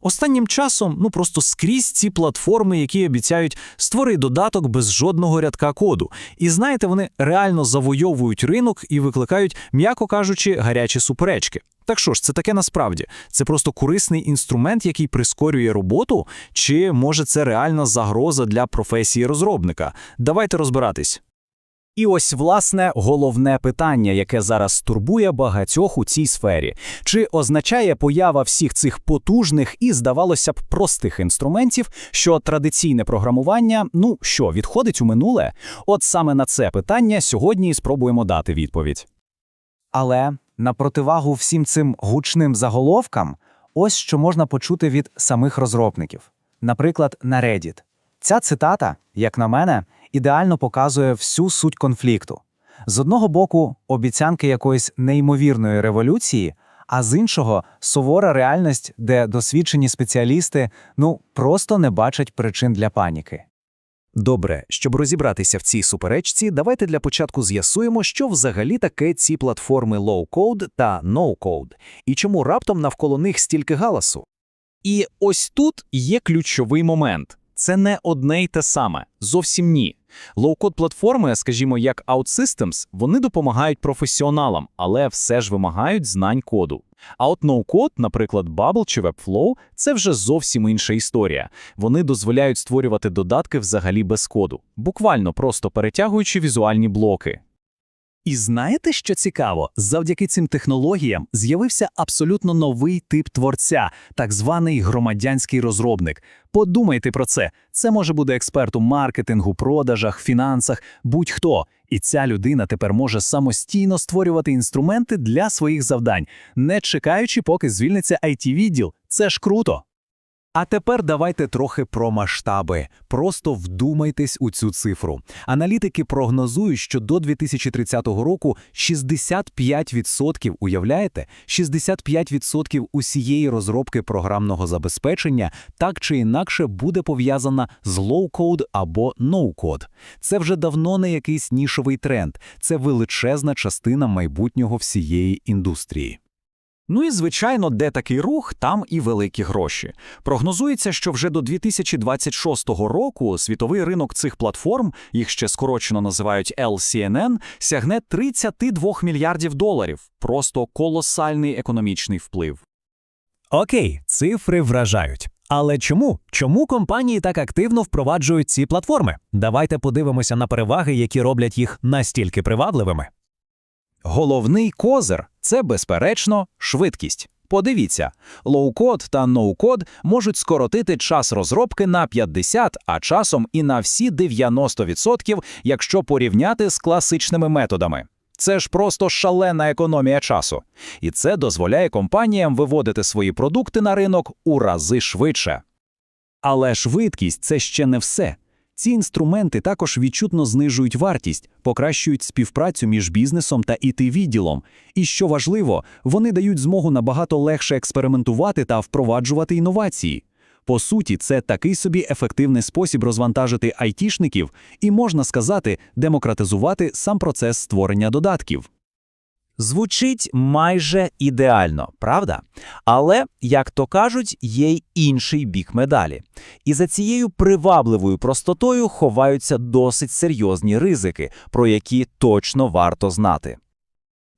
Останнім часом, ну просто скрізь ці платформи, які обіцяють створи додаток без жодного рядка коду. І знаєте, вони реально завойовують ринок і викликають, м'яко кажучи, гарячі суперечки. Так що ж, це таке насправді? Це просто корисний інструмент, який прискорює роботу, чи може це реальна загроза для професії розробника? Давайте розбиратись. І ось, власне, головне питання, яке зараз турбує багатьох у цій сфері. Чи означає поява всіх цих потужних і, здавалося б, простих інструментів, що традиційне програмування, ну що, відходить у минуле? От саме на це питання сьогодні і спробуємо дати відповідь. Але на противагу всім цим гучним заголовкам, ось що можна почути від самих розробників. Наприклад, на Reddit. Ця цитата, як на мене, ідеально показує всю суть конфлікту. З одного боку, обіцянки якоїсь неймовірної революції, а з іншого сувора реальність, де досвідчені спеціалісти ну просто не бачать причин для паніки. Добре, щоб розібратися в цій суперечці, давайте для початку з'ясуємо, що взагалі таке ці платформи low-code та no-code, і чому раптом навколо них стільки галасу. І ось тут є ключовий момент. Це не одне й те саме, зовсім ні. Лоу-код платформи, скажімо, як OutSystems, вони допомагають професіоналам, але все ж вимагають знань коду. А от ноу-код, наприклад, Bubble чи Webflow, це вже зовсім інша історія. Вони дозволяють створювати додатки взагалі без коду, буквально просто перетягуючи візуальні блоки. І знаєте, що цікаво? Завдяки цим технологіям з'явився абсолютно новий тип творця, так званий громадянський розробник. Подумайте про це. Це може бути експерт у маркетингу, продажах, фінансах, будь-хто. І ця людина тепер може самостійно створювати інструменти для своїх завдань, не чекаючи, поки звільниться IT-відділ. Це ж круто. А тепер давайте трохи про масштаби. Просто вдумайтесь у цю цифру. Аналітики прогнозують, що до 2030 року 65%, уявляєте, 65% усієї розробки програмного забезпечення так чи інакше буде пов'язана з low-code або no-code. Це вже давно не якийсь нішовий тренд, це величезна частина майбутнього всієї індустрії. Ну і звичайно, де такий рух, там і великі гроші. Прогнозується, що вже до 2026 року світовий ринок цих платформ, їх ще скорочено називають LCNN, сягне 32 мільярдів доларів. Просто колосальний економічний вплив. Окей, цифри вражають. Але чому? Чому компанії так активно впроваджують ці платформи? Давайте подивимося на переваги, які роблять їх настільки привабливими. Головний козир це, безперечно, швидкість. Подивіться, лоу-код та ноу-код можуть скоротити час розробки на 50, а часом і на всі 90%, якщо порівняти з класичними методами. Це ж просто шалена економія часу. І це дозволяє компаніям виводити свої продукти на ринок у рази швидше. Але швидкість це ще не все. Ці інструменти також відчутно знижують вартість, покращують співпрацю між бізнесом та ІТ-відділом. І що важливо, вони дають змогу набагато легше експериментувати та впроваджувати інновації. По суті, це такий собі ефективний спосіб розвантажити айтішників і, можна сказати, демократизувати сам процес створення додатків. Звучить майже ідеально, правда? Але, як то кажуть, є й інший бік медалі. І за цією привабливою простотою ховаються досить серйозні ризики, про які точно варто знати.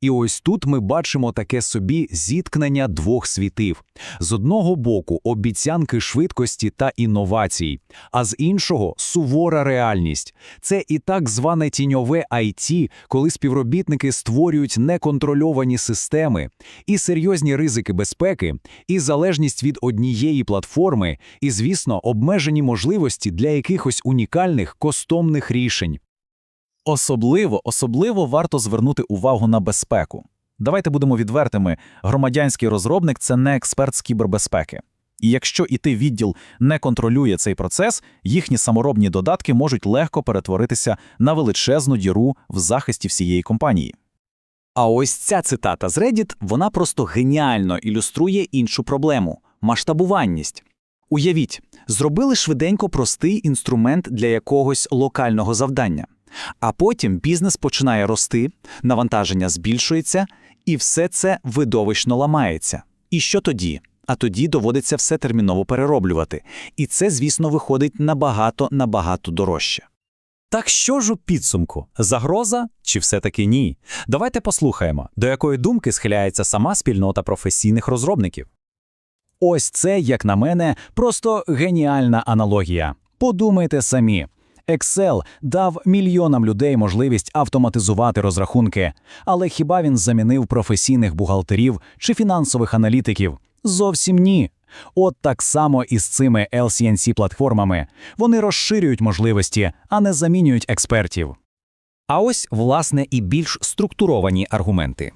І ось тут ми бачимо таке собі зіткнення двох світів. З одного боку обіцянки швидкості та інновацій, а з іншого сувора реальність. Це і так зване тіньове IT, коли співробітники створюють неконтрольовані системи, і серйозні ризики безпеки, і залежність від однієї платформи, і, звісно, обмежені можливості для якихось унікальних костомних рішень. Особливо, особливо варто звернути увагу на безпеку. Давайте будемо відвертими: громадянський розробник це не експерт з кібербезпеки. І якщо іти відділ не контролює цей процес, їхні саморобні додатки можуть легко перетворитися на величезну діру в захисті всієї компанії. А ось ця цитата з Reddit, вона просто геніально ілюструє іншу проблему масштабуванність. Уявіть, зробили швиденько простий інструмент для якогось локального завдання. А потім бізнес починає рости, навантаження збільшується, і все це видовищно ламається. І що тоді? а тоді доводиться все терміново перероблювати. І це, звісно, виходить набагато-набагато дорожче. Так що ж у підсумку? Загроза чи все-таки ні? Давайте послухаємо, до якої думки схиляється сама спільнота професійних розробників. Ось це, як на мене, просто геніальна аналогія. Подумайте самі. Excel дав мільйонам людей можливість автоматизувати розрахунки, але хіба він замінив професійних бухгалтерів чи фінансових аналітиків? Зовсім ні. От так само і з цими LCNC-платформами. Вони розширюють можливості, а не замінюють експертів. А ось, власне, і більш структуровані аргументи.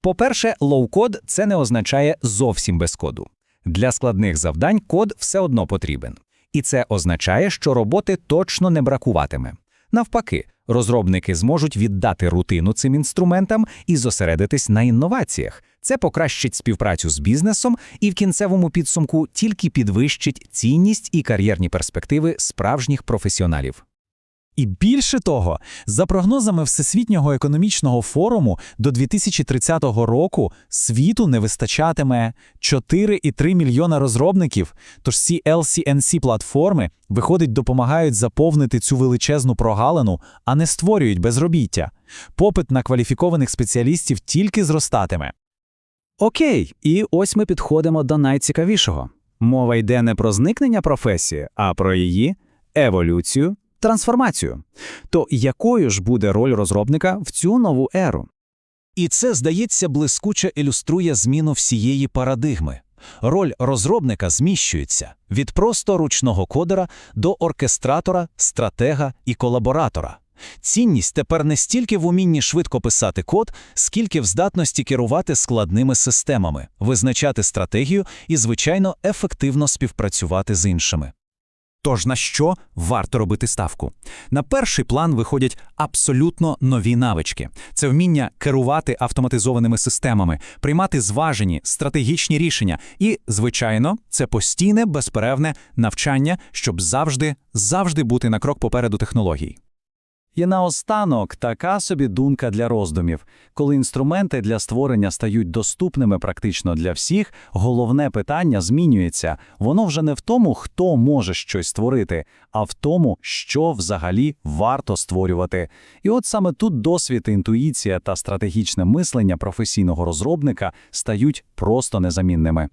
По-перше, лоу-код – це не означає зовсім без коду. Для складних завдань код все одно потрібен. І це означає, що роботи точно не бракуватиме. Навпаки, розробники зможуть віддати рутину цим інструментам і зосередитись на інноваціях. Це покращить співпрацю з бізнесом і в кінцевому підсумку тільки підвищить цінність і кар'єрні перспективи справжніх професіоналів. І більше того, за прогнозами Всесвітнього економічного форуму до 2030 року світу не вистачатиме 4,3 мільйона розробників. Тож ці LCNC-платформи, виходить, допомагають заповнити цю величезну прогалину, а не створюють безробіття. Попит на кваліфікованих спеціалістів тільки зростатиме. Окей, і ось ми підходимо до найцікавішого. Мова йде не про зникнення професії, а про її еволюцію, трансформацію. То якою ж буде роль розробника в цю нову еру? І це, здається, блискуче ілюструє зміну всієї парадигми. Роль розробника зміщується від просто ручного кодера до оркестратора, стратега і колаборатора. Цінність тепер не стільки в умінні швидко писати код, скільки в здатності керувати складними системами, визначати стратегію і, звичайно, ефективно співпрацювати з іншими. Тож на що варто робити ставку? На перший план виходять абсолютно нові навички. Це вміння керувати автоматизованими системами, приймати зважені стратегічні рішення. І, звичайно, це постійне безперервне навчання, щоб завжди, завжди бути на крок попереду технологій. І наостанок така собі думка для роздумів. Коли інструменти для створення стають доступними практично для всіх, головне питання змінюється. Воно вже не в тому, хто може щось створити, а в тому, що взагалі варто створювати. І от саме тут досвід, інтуїція та стратегічне мислення професійного розробника стають просто незамінними.